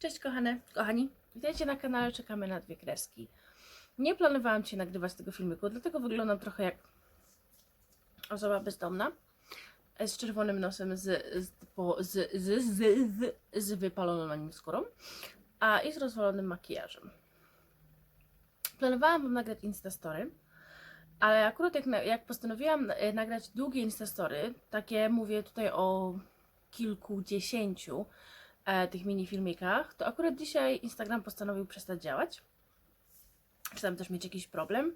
Cześć kochane, kochani, witajcie na kanale Czekamy na dwie kreski. Nie planowałam Cię nagrywać tego filmiku, dlatego wyglądam trochę jak osoba bezdomna e, z czerwonym nosem z, z, z, z, z, z, wypaloną na nim skórą a i z rozwalonym makijażem. Planowałam Wam nagrać Instastory, ale akurat jak, jak postanowiłam e, nagrać długie Instastory, takie mówię tutaj o kilkudziesięciu, e, tych mini filmikach, to akurat dzisiaj Instagram postanowił przestać działać. Czy tam też mieć jakiś problem.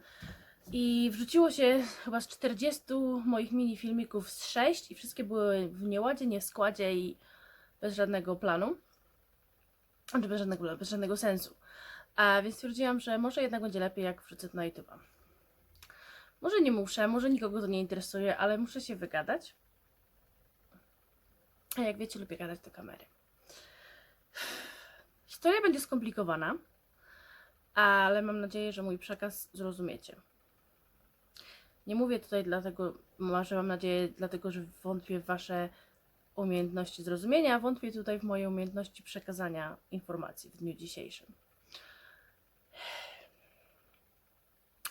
I wrzuciło się chyba z 40 moich mini filmików z 6 i wszystkie były w nieładzie, nie w składzie i bez żadnego planu. Znaczy bez żadnego, bez żadnego sensu. A więc stwierdziłam, że może jednak będzie lepiej, jak wrzucę to na YouTube'a. Może nie muszę, może nikogo to nie interesuje, ale muszę się wygadać. A jak wiecie, lubię gadać do kamery. Historia będzie skomplikowana, ale mam nadzieję, że mój przekaz zrozumiecie. Nie mówię tutaj dlatego, może mam nadzieję, dlatego, że wątpię w Wasze umiejętności zrozumienia, wątpię tutaj w moje umiejętności przekazania informacji w dniu dzisiejszym.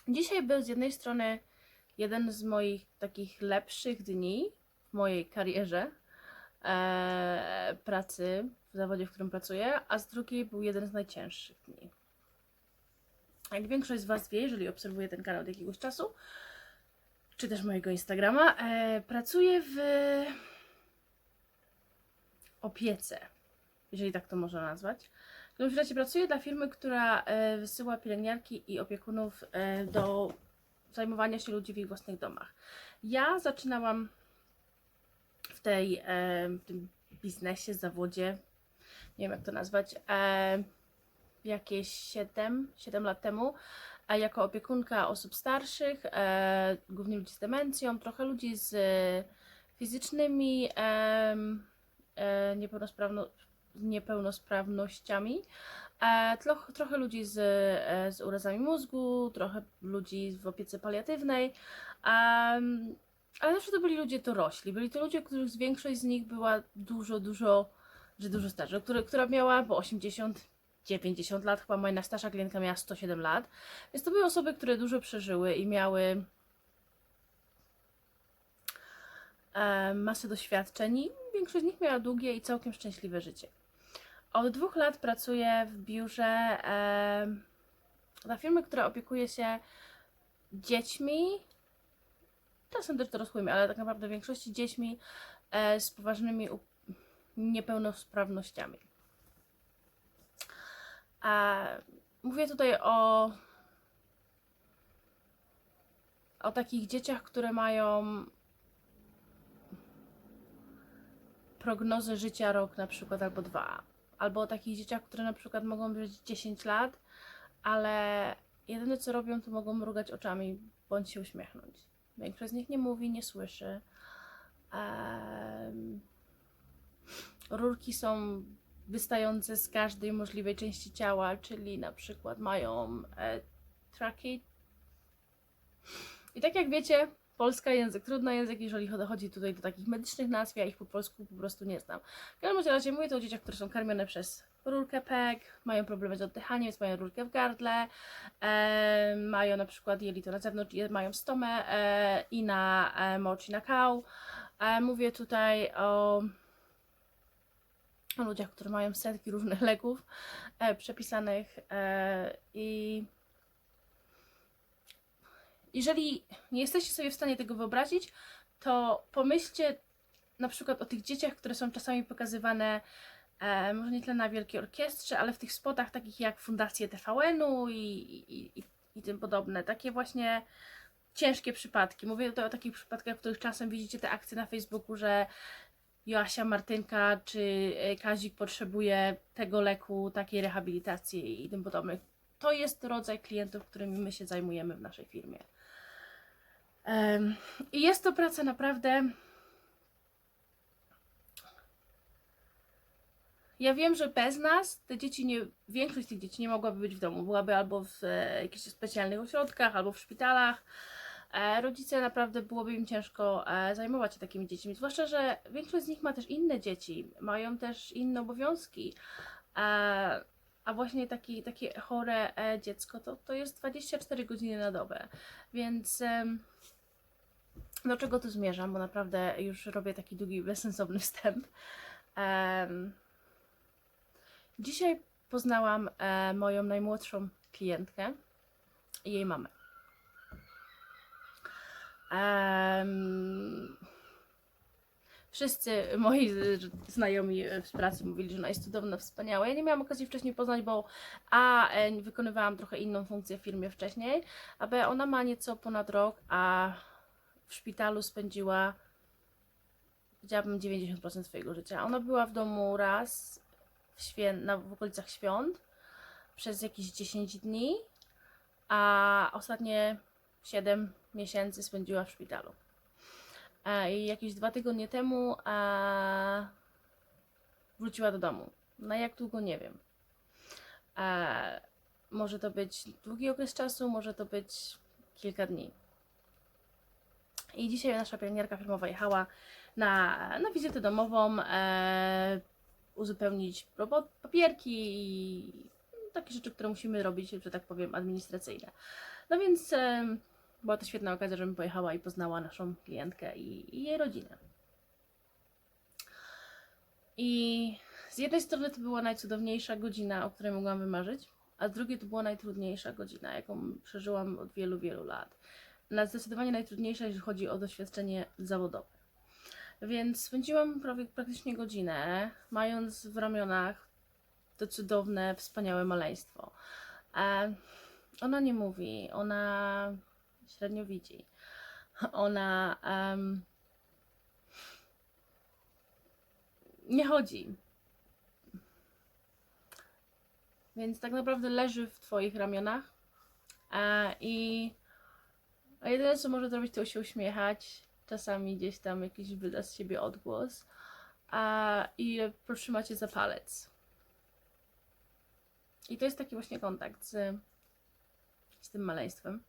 Dzisiaj był z jednej strony jeden z moich takich lepszych dni w mojej karierze e, pracy w zawodzie, w którym pracuję, a z drugiej był jeden z najcięższych dni. Jak większość z Was wie, jeżeli obserwuje ten kanał od jakiegoś czasu, czy też mojego Instagrama, e, pracuję w opiece, jeżeli tak to można nazwać. W każdym razie pracuję dla firmy, która e, wysyła pielęgniarki i opiekunów e, do zajmowania się ludzi w ich własnych domach. Ja zaczynałam tej, w tym biznesie, zawodzie, nie wiem jak to nazwać, jakieś 7, 7 lat temu, a jako opiekunka osób starszych, e, głównie ludzi z demencją, trochę ludzi z e, fizycznymi e, niepełnosprawno, niepełnosprawnościami, e, troch, trochę ludzi z, z urazami mózgu, trochę ludzi w opiece paliatywnej, ale zawsze to byli ludzie dorośli. Byli to ludzie, których większość z nich była dużo, dużo, że dużo starsza, która miała po 80, 90 lat, chyba moja najstarsza klientka miała 107 lat, więc to były osoby, które dużo przeżyły i miały e, masę doświadczeń i większość z nich miała długie i całkiem szczęśliwe życie. Od dwóch lat pracuję w biurze e, dla firmy, która opiekuje się dziećmi, czasem też dorosłymi, ale tak naprawdę w większości dziećmi e, z poważnymi niepełnosprawnościami. Mówię tutaj o o takich dzieciach, które mają prognozy życia rok na przykład albo dwa. Albo o takich dzieciach, które na przykład mogą żyć 10 lat, ale jedyne co robią, to mogą mrugać oczami bądź się uśmiechnąć. Większość z nich nie mówi, nie słyszy. Em, rurki są wystające z każdej możliwej części ciała, czyli na przykład mają e, traki. I tak jak wiecie, polska język, trudny język, jeżeli chodzi tutaj do takich medycznych nazw, ja ich po polsku po prostu nie znam. W każdym razie mówię to o dzieciach, które są karmione przez rurkę PEG, mają problemy z oddychaniem, więc mają rurkę w gardle, e, mają na przykład jelito na zewnątrz, mają stomę e, i na e, i na kał. E, mówię tutaj o, o ludziach, którzy mają setki różnych leków e, przepisanych e, i jeżeli nie jesteście sobie w stanie tego wyobrazić, to pomyślcie na przykład o tych dzieciach, które są czasami pokazywane, e, może nie tyle na Wielkiej Orkiestrze, ale w tych spotach takich jak Fundacje TVN-u i, i, i, i tym podobne. Takie właśnie ciężkie przypadki. Mówię tutaj o takich przypadkach, w których czasem widzicie te akcje na Facebooku, że Joasia Martynka czy e, Kazik potrzebuje tego leku, takiej rehabilitacji i tym podobnych. To jest rodzaj klientów, którymi my się zajmujemy w naszej firmie. I jest to praca naprawdę. Ja wiem, że bez nas te dzieci nie, większość tych dzieci nie mogłaby być w domu. Byłaby albo w e, jakichś specjalnych ośrodkach, albo w szpitalach. E, rodzice naprawdę byłoby im ciężko e, zajmować się takimi dziećmi. Zwłaszcza, że większość z nich ma też inne dzieci, mają też inne obowiązki. A właśnie taki, takie chore e, dziecko to, to jest 24 godziny na dobę. Więc do czego tu zmierzam? Bo naprawdę już robię taki długi, bezsensowny wstęp. Dzisiaj poznałam e, moją najmłodszą klientkę i jej mamę. Wszyscy moi znajomi z pracy mówili, że ona jest cudowna, wspaniała. Ja nie miałam okazji wcześniej poznać, bo A. e, wykonywałam trochę inną funkcję w firmie wcześniej, a B. ona ma nieco ponad rok, a w szpitalu spędziła powiedziałabym 90% swojego życia. Ona była w domu raz w, świę- na, w okolicach świąt przez jakieś 10 dni, a ostatnie 7 miesięcy spędziła w szpitalu. I jakieś dwa tygodnie temu e, wróciła do domu. Na jak długo nie wiem. E, może to być długi okres czasu, może to być kilka dni. I dzisiaj nasza pielęgniarka firmowa jechała na, na wizytę domową, e, uzupełnić robot, papierki i takie rzeczy, które musimy robić, że tak powiem, administracyjne. No więc e, była to świetna okazja, żebym pojechała i poznała naszą klientkę i, i jej rodzinę. I z jednej strony to była najcudowniejsza godzina, o której mogłam wymarzyć, a z drugiej to była najtrudniejsza godzina, jaką przeżyłam od wielu, wielu lat. Na zdecydowanie najtrudniejsza, jeżeli chodzi o doświadczenie zawodowe. Więc spędziłam prawie, praktycznie godzinę, mając w ramionach to cudowne, wspaniałe maleństwo. E, ona nie mówi, ona średnio widzi. Ona em, nie chodzi. Więc tak naprawdę leży w Twoich ramionach e, i a jedyne co może zrobić to się uśmiechać, czasami gdzieś tam jakiś wyda z siebie odgłos a, i potrzymać cię za palec. I to jest taki właśnie kontakt z, z tym maleństwem.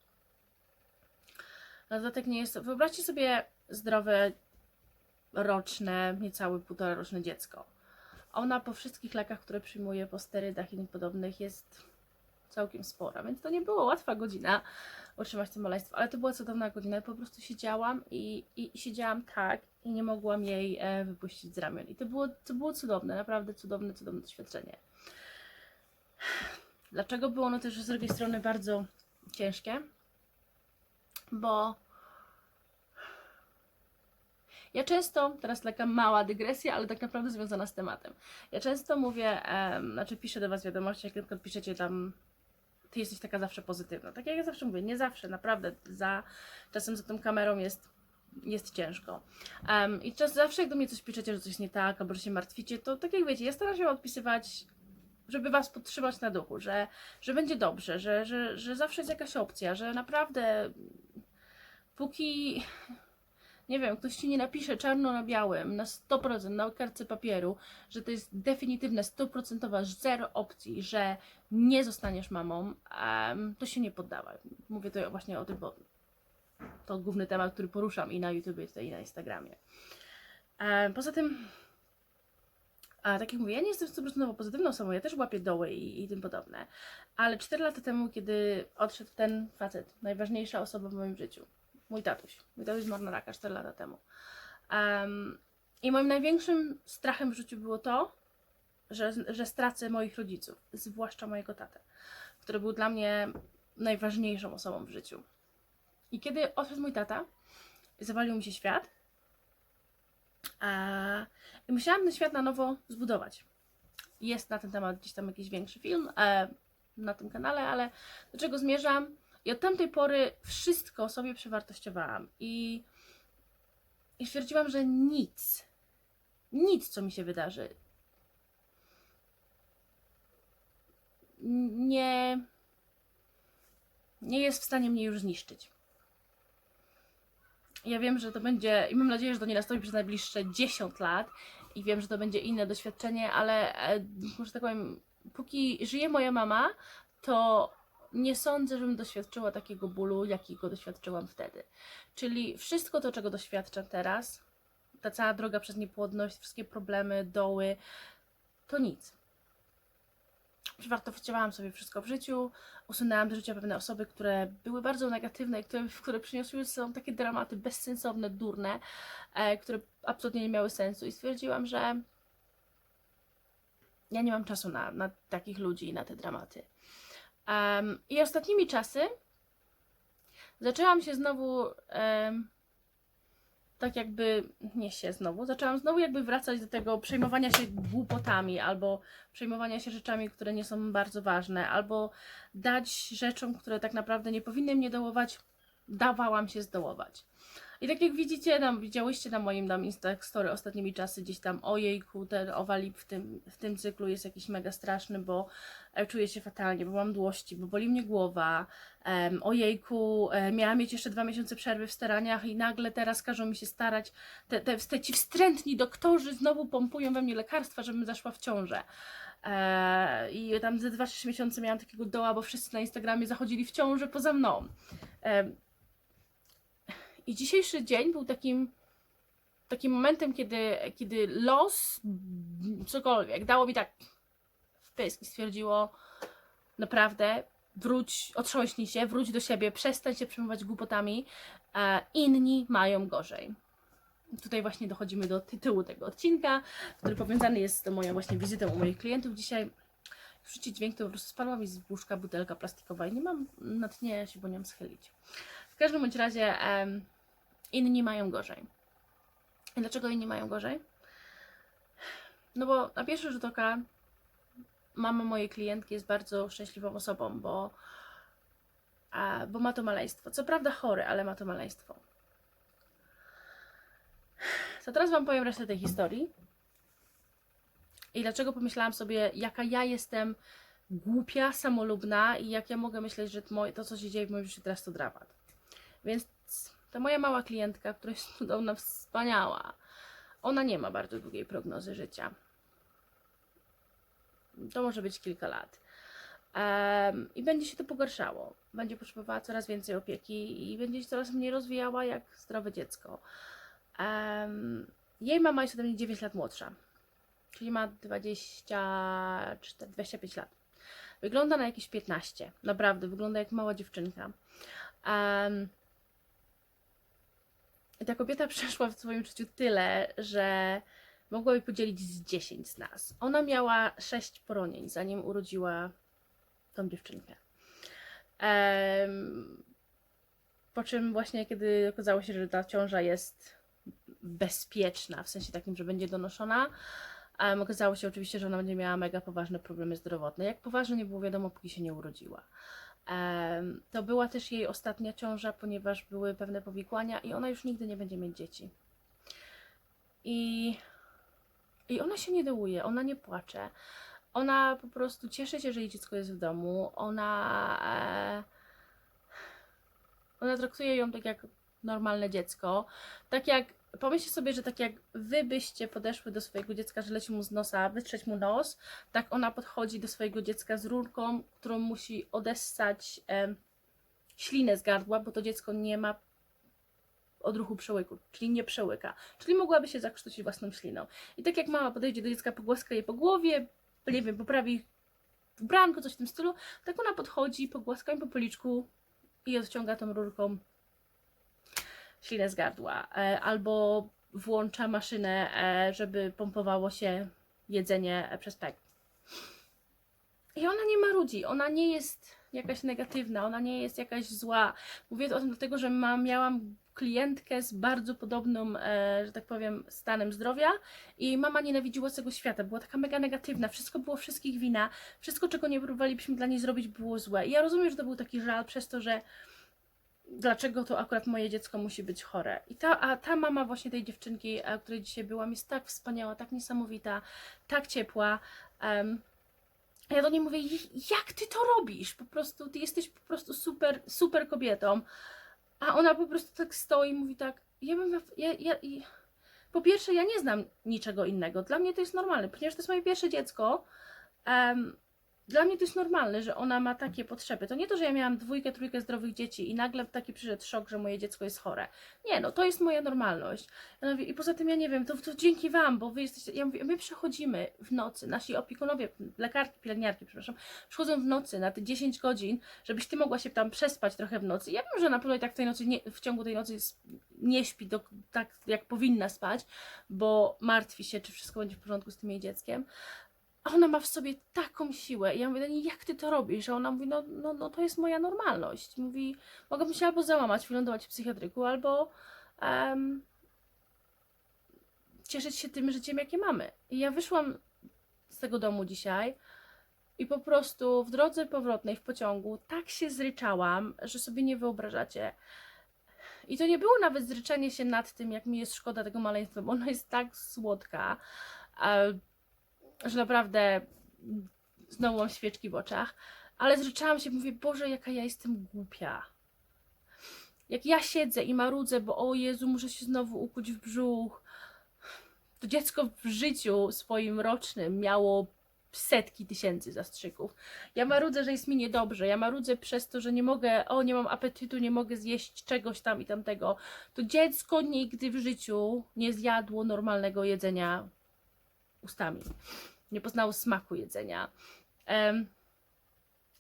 Na dodatek nie jest. Wyobraźcie sobie zdrowe, roczne, niecałe półtora roczne dziecko. Ona po wszystkich lekach, które przyjmuje, po sterydach i podobnych, jest całkiem spora, więc to nie była łatwa godzina utrzymać to maleństwo, ale to była cudowna godzina. Po prostu siedziałam i, i, i siedziałam tak i nie mogłam jej e, wypuścić z ramion. I to było, to było cudowne, naprawdę cudowne, cudowne doświadczenie. Dlaczego było ono też z drugiej strony bardzo ciężkie? Bo ja często, teraz taka mała dygresja, ale tak naprawdę związana z tematem. Ja często mówię, em, znaczy piszę do Was wiadomości, jak przykład piszecie tam, Ty jesteś taka zawsze pozytywna. Tak jak ja zawsze mówię, nie zawsze, naprawdę. Za, czasem za tą kamerą jest, jest ciężko. Em, I czas, zawsze jak do mnie coś piszecie, że coś nie tak, albo że się martwicie, to tak jak wiecie, ja staram się odpisywać żeby Was podtrzymać na duchu, że, że będzie dobrze, że, że, że zawsze jest jakaś opcja, że naprawdę póki nie wiem, ktoś ci nie napisze czarno na białym, na 100%, na kartce papieru, że to jest definitywne, 100% zero opcji, że nie zostaniesz mamą, to się nie poddawaj. Mówię to właśnie o tym, bo to główny temat, który poruszam i na YouTube, i na Instagramie. Poza tym, a tak jak mówię, ja nie jestem 100% pozytywną osobą, ja też łapię doły i, i tym podobne. Ale 4 lata temu, kiedy odszedł ten facet, najważniejsza osoba w moim życiu, mój tatuś. Mój tatuś zmarł na raka 4 lata temu. Em, I moim największym strachem w życiu było to, że, że stracę moich rodziców, zwłaszcza mojego tatę, który był dla mnie najważniejszą osobą w życiu. I kiedy odszedł mój tata, zawalił mi się świat, a, i musiałam ten świat na nowo zbudować. Jest na ten temat gdzieś tam jakiś większy film e, na tym kanale, ale do czego zmierzam? I od tamtej pory wszystko sobie przewartościowałam i, i stwierdziłam, że nic, nic, co mi się wydarzy, nie, nie jest w stanie mnie już zniszczyć. Ja wiem, że to będzie, i mam nadzieję, że to nie nastąpi przez najbliższe 10 lat, i wiem, że to będzie inne doświadczenie, ale e, może tak powiem, póki żyje moja mama, to nie sądzę, żebym doświadczyła takiego bólu, jakiego doświadczyłam wtedy. Czyli wszystko to, czego doświadczam teraz, ta cała droga przez niepłodność, wszystkie problemy, doły, to nic. przewartościowałam sobie wszystko w życiu, usunęłam z życia pewne osoby, które były bardzo negatywne i które, które przyniosły ze sobą takie dramaty bezsensowne, durne, e, które absolutnie nie miały sensu i stwierdziłam, że ja nie mam czasu na, na takich ludzi i na te dramaty. Em, I ostatnimi czasy zaczęłam się znowu em, tak jakby, nie się znowu, zaczęłam znowu jakby wracać do tego przejmowania się głupotami albo przejmowania się rzeczami, które nie są bardzo ważne, albo dać rzeczom, które tak naprawdę nie powinny mnie dołować, dawałam się zdołować. I tak jak widzicie, tam widziałyście na moim tam Insta story ostatnimi czasy gdzieś tam ojejku, ten owalip w tym, w tym cyklu jest jakiś mega straszny, bo e, czuję się fatalnie, bo mam dłości, bo boli mnie głowa, em, ojejku, e, miałam mieć jeszcze dwa miesiące przerwy w staraniach i nagle teraz każą mi się starać, te, te, te ci wstrętni doktorzy znowu pompują we mnie lekarstwa, żebym zaszła w ciążę. E, I tam ze 2-3 miesiące miałam takiego doła, bo wszyscy na Instagramie zachodzili w ciążę poza mną. I dzisiejszy dzień był takim, takim momentem, kiedy, kiedy los, cokolwiek, dało mi tak w pysk i stwierdziło, naprawdę, wróć, otrząśnij się, wróć do siebie, przestań się przejmować głupotami, e, inni mają gorzej. Tutaj właśnie dochodzimy do tytułu tego odcinka, który powiązany jest z moją właśnie wizytą u moich klientów dzisiaj. Wrzucić dźwięk, to po prostu spadła mi z łóżka butelka plastikowa i nie mam na dnie się po nią schylić. W każdym bądź razie em, inni mają gorzej. I dlaczego inni mają gorzej? No bo na pierwszy rzut oka mama mojej klientki jest bardzo szczęśliwą osobą, bo, a, bo ma to maleństwo. Co prawda chore, ale ma to maleństwo. To teraz Wam powiem resztę tej historii. I dlaczego pomyślałam sobie, jaka ja jestem głupia, samolubna i jak ja mogę myśleć, że to co się dzieje w moim życiu teraz to dramat. Więc ta moja mała klientka, która jest cudowna, wspaniała, ona nie ma bardzo długiej prognozy życia. To może być kilka lat. Em, I będzie się to pogarszało. Będzie potrzebowała coraz więcej opieki i będzie się coraz mniej rozwijała jak zdrowe dziecko. Em, jej mama jest ode mnie 9 lat młodsza, czyli ma 24, 25 lat. Wygląda na jakieś 15. Naprawdę, wygląda jak mała dziewczynka. I ta kobieta przeszła w swoim życiu tyle, że mogłaby podzielić z 10 z nas. Ona miała 6 poronień, zanim urodziła tą dziewczynkę. Po czym właśnie, kiedy okazało się, że ta ciąża jest bezpieczna, w sensie takim, że będzie donoszona, um, okazało się oczywiście, że ona będzie miała mega poważne problemy zdrowotne. Jak poważne nie było wiadomo, póki się nie urodziła. To była też jej ostatnia ciąża, ponieważ były pewne powikłania i ona już nigdy nie będzie mieć dzieci. I, i ona się nie dołuje, ona nie płacze. Ona po prostu cieszy się, że jej dziecko jest w domu. Ona, e, ona traktuje ją tak jak normalne dziecko. Tak jak, pomyślcie sobie, że tak jak wy byście podeszły do swojego dziecka, że leci mu z nosa, wytrzeć mu nos, tak ona podchodzi do swojego dziecka z rurką, którą musi odessać em, ślinę z gardła, bo to dziecko nie ma odruchu przełyku, czyli nie przełyka. Czyli mogłaby się zakrztusić własną śliną. I tak jak mama podejdzie do dziecka, pogłaska je po głowie, nie wiem, poprawi ubranko, coś w tym stylu, tak ona podchodzi, pogłaska im po policzku i odciąga tą rurką ślinę z gardła. E, albo włącza maszynę, e, żeby pompowało się jedzenie e, przez pek. I ona nie marudzi, ona nie jest jakaś negatywna, ona nie jest jakaś zła. Mówię o tym dlatego, że mam, miałam klientkę z bardzo podobnym, że tak powiem, stanem zdrowia i mama nienawidziła całego świata, była taka mega negatywna, wszystko było wszystkich wina, wszystko czego nie próbowalibyśmy dla niej zrobić było złe. I ja rozumiem, że to był taki żal przez to, że dlaczego to akurat moje dziecko musi być chore. I ta, a ta mama właśnie tej dziewczynki, e, której dzisiaj byłam, jest tak wspaniała, tak niesamowita, tak ciepła. em, ja do niej mówię, jak ty to robisz? Po prostu, ty jesteś po prostu super, super kobietą. A ona po prostu tak stoi i mówi tak, ja bym, ja, ja, i- po pierwsze, ja nie znam niczego innego. Dla mnie to jest normalne, ponieważ to jest moje pierwsze dziecko. em, dla mnie to jest normalne, że ona ma takie potrzeby. To nie to, że ja miałam dwójkę, trójkę zdrowych dzieci i nagle taki przyszedł szok, że moje dziecko jest chore. Nie, no to jest moja normalność. Ja mówię, I poza tym ja nie wiem, to, to dzięki Wam, bo Wy jesteście, ja mówię, my przechodzimy w nocy, nasi opiekunowie, lekarki, pielęgniarki, przepraszam, przychodzą w nocy na te 10 godzin, żebyś Ty mogła się tam przespać trochę w nocy. Ja wiem, że na pewno i tak w tej nocy, nie, w ciągu tej nocy nie śpi do, tak, jak powinna spać, bo martwi się, czy wszystko będzie w porządku z tym jej dzieckiem. A ona ma w sobie taką siłę. I ja mówię, do niej, jak ty to robisz? A ona mówi, no, no, no to jest moja normalność. Mówi, mogłabym się albo załamać, wylądować w psychiatryku, albo em, cieszyć się tym życiem, jakie mamy. I ja wyszłam z tego domu dzisiaj i po prostu w drodze powrotnej w pociągu tak się zryczałam, że sobie nie wyobrażacie. I to nie było nawet zryczenie się nad tym, jak mi jest szkoda tego maleństwa, bo ona jest tak słodka. e, że naprawdę znowu mam świeczki w oczach, ale zryczałam się, mówię, Boże, jaka ja jestem głupia. Jak ja siedzę i marudzę, bo o Jezu, muszę się znowu ukuć w brzuch. To dziecko w życiu swoim rocznym miało setki tysięcy zastrzyków. Ja marudzę, że jest mi niedobrze. Ja marudzę przez to, że nie mogę, o nie mam apetytu, nie mogę zjeść czegoś tam i tamtego. To dziecko nigdy w życiu nie zjadło normalnego jedzenia ustami. Nie poznało smaku jedzenia.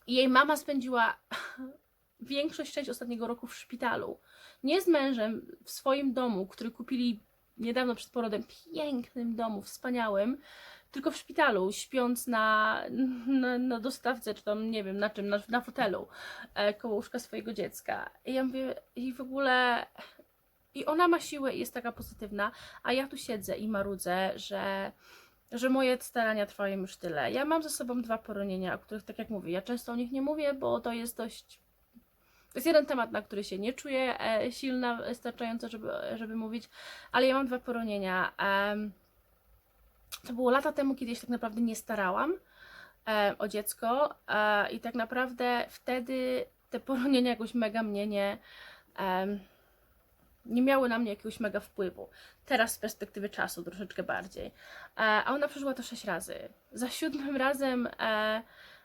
Jej mama spędziła większość część ostatniego roku w szpitalu. Nie z mężem, w swoim domu, który kupili niedawno przed porodem, pięknym domu, wspaniałym, tylko w szpitalu, śpiąc na, na, na dostawce, czy tam nie wiem na czym, na, na fotelu e, koło łóżka swojego dziecka. I ja mówię, i w ogóle. I ona ma siłę i jest taka pozytywna, a ja tu siedzę i marudzę, że że moje starania trwają już tyle. Ja mam ze sobą dwa poronienia, o których, tak jak mówię, ja często o nich nie mówię, bo to jest dość. To jest jeden temat, na który się nie czuję e, silna, wystarczająco, żeby, żeby mówić, ale ja mam dwa poronienia. To było lata temu, kiedy się tak naprawdę nie starałam o dziecko, e, i tak naprawdę wtedy te poronienia jakoś mega mnie nie. Nie miały na mnie jakiegoś mega wpływu. Teraz z perspektywy czasu troszeczkę bardziej. E, a ona przeżyła to sześć razy. Za siódmym razem e,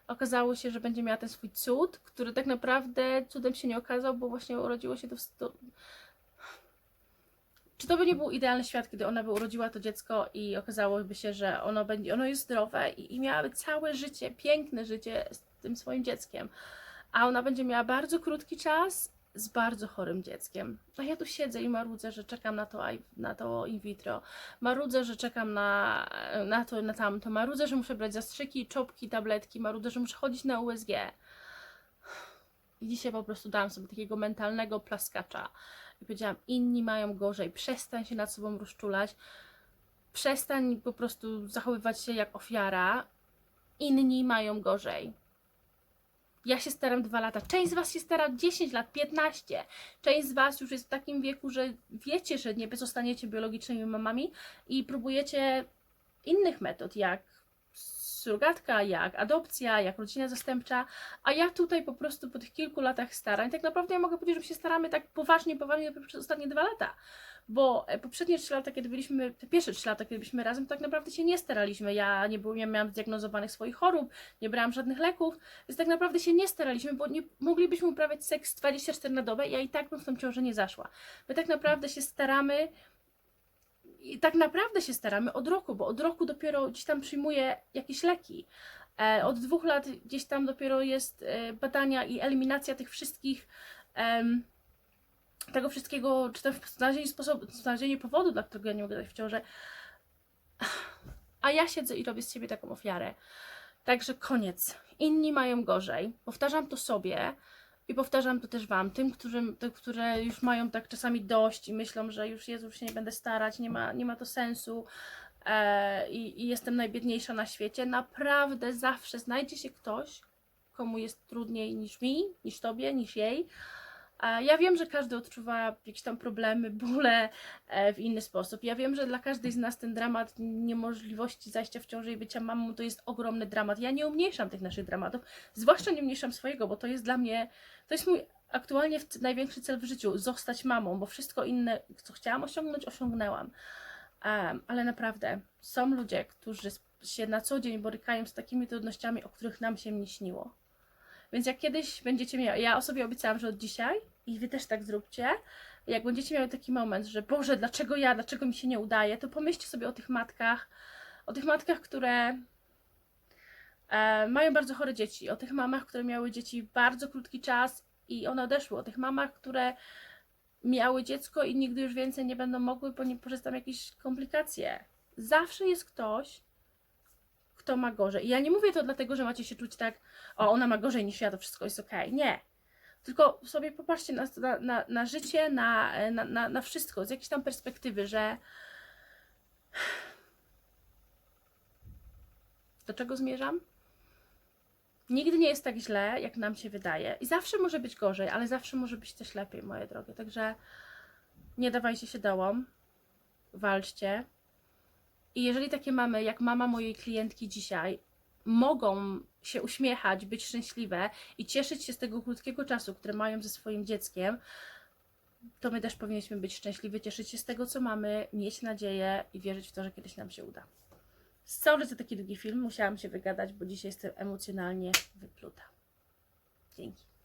okazało się, że będzie miała ten swój cud, który tak naprawdę cudem się nie okazał, bo właśnie urodziło się to w. Sto... Czy to by nie był idealny świat, kiedy ona by urodziła to dziecko i okazałoby się, że ono, będzie, ono jest zdrowe i, i miałaby całe życie, piękne życie z tym swoim dzieckiem, a ona będzie miała bardzo krótki czas z bardzo chorym dzieckiem. A ja tu siedzę i marudzę, że czekam na to, na to in vitro. Marudzę, że czekam na, na to, na tamto. Marudzę, że muszę brać zastrzyki, czopki, tabletki. Marudzę, że muszę chodzić na USG. I dzisiaj po prostu dałam sobie takiego mentalnego plaskacza. I powiedziałam, inni mają gorzej. Przestań się nad sobą rozczulać. Przestań po prostu zachowywać się jak ofiara. Inni mają gorzej. Ja się staram dwa lata. Część z Was się stara 10 lat, 15. Część z Was już jest w takim wieku, że wiecie, że nie zostaniecie biologicznymi mamami i próbujecie innych metod, jak surrogatka, jak adopcja, jak rodzina zastępcza, a ja tutaj po prostu po tych kilku latach starań, tak naprawdę ja mogę powiedzieć, że się staramy tak poważnie, poważnie przez ostatnie dwa lata, bo e, poprzednie trzy lata, kiedy byliśmy, te pierwsze trzy lata, kiedy byliśmy razem, tak naprawdę się nie staraliśmy. Ja nie, byłem, nie miałam zdiagnozowanych swoich chorób, nie brałam żadnych leków, więc tak naprawdę się nie staraliśmy, bo nie moglibyśmy uprawiać seks 24 na dobę, ja i tak bym w tą ciążę nie zaszła. My tak naprawdę się staramy i tak naprawdę się staramy od roku, bo od roku dopiero gdzieś tam przyjmuję jakieś leki. E, od dwóch lat gdzieś tam dopiero jest e, badania i eliminacja tych wszystkich tego wszystkiego, czy też znalezienie sposobu, znalezienie powodu, dla którego ja nie mogę dać w ciąży. A ja siedzę i robię z siebie taką ofiarę. Także koniec. Inni mają gorzej. Powtarzam to sobie i powtarzam to też Wam, tym, którym, te, które już mają tak czasami dość i myślą, że już Jezu, już się nie będę starać, nie ma, nie ma to sensu e, i, i jestem najbiedniejsza na świecie. Naprawdę zawsze znajdzie się ktoś, komu jest trudniej niż mi, niż Tobie, niż jej. Ja wiem, że każdy odczuwa jakieś tam problemy, bóle e, w inny sposób. Ja wiem, że dla każdej z nas ten dramat niemożliwości zajścia w ciąży i bycia mamą to jest ogromny dramat. Ja nie umniejszam tych naszych dramatów, zwłaszcza nie umniejszam swojego, bo to jest dla mnie, to jest mój aktualnie największy cel w życiu, zostać mamą, bo wszystko inne, co chciałam osiągnąć, osiągnęłam. Em, ale naprawdę, są ludzie, którzy się na co dzień borykają z takimi trudnościami, o których nam się nie śniło. Więc jak kiedyś będziecie miały, ja sobie obiecałam, że od dzisiaj i wy też tak zróbcie, jak będziecie miały taki moment, że Boże, dlaczego ja, dlaczego mi się nie udaje, to pomyślcie sobie o tych matkach, o tych matkach, które e, mają bardzo chore dzieci, o tych mamach, które miały dzieci bardzo krótki czas i one odeszły, o tych mamach, które miały dziecko i nigdy już więcej nie będą mogły, przez tam jakieś komplikacje. Zawsze jest ktoś, kto ma gorzej. I ja nie mówię to dlatego, że macie się czuć tak, o, ona ma gorzej niż ja, to wszystko jest okej. Nie. Tylko sobie popatrzcie na, na, na, życie, na, na, na wszystko z jakiejś tam perspektywy, że do czego zmierzam? Nigdy nie jest tak źle, jak nam się wydaje. I zawsze może być gorzej, ale zawsze może być też lepiej, moje drogie. Także nie dawajcie się dołom. Walczcie. I jeżeli takie mamy, jak mama mojej klientki dzisiaj, mogą się uśmiechać, być szczęśliwe i cieszyć się z tego krótkiego czasu, który mają ze swoim dzieckiem, to my też powinniśmy być szczęśliwi, cieszyć się z tego, co mamy, mieć nadzieję i wierzyć w to, że kiedyś nam się uda. Sorry za taki długi film, musiałam się wygadać, bo dzisiaj jestem emocjonalnie wypluta. Dzięki.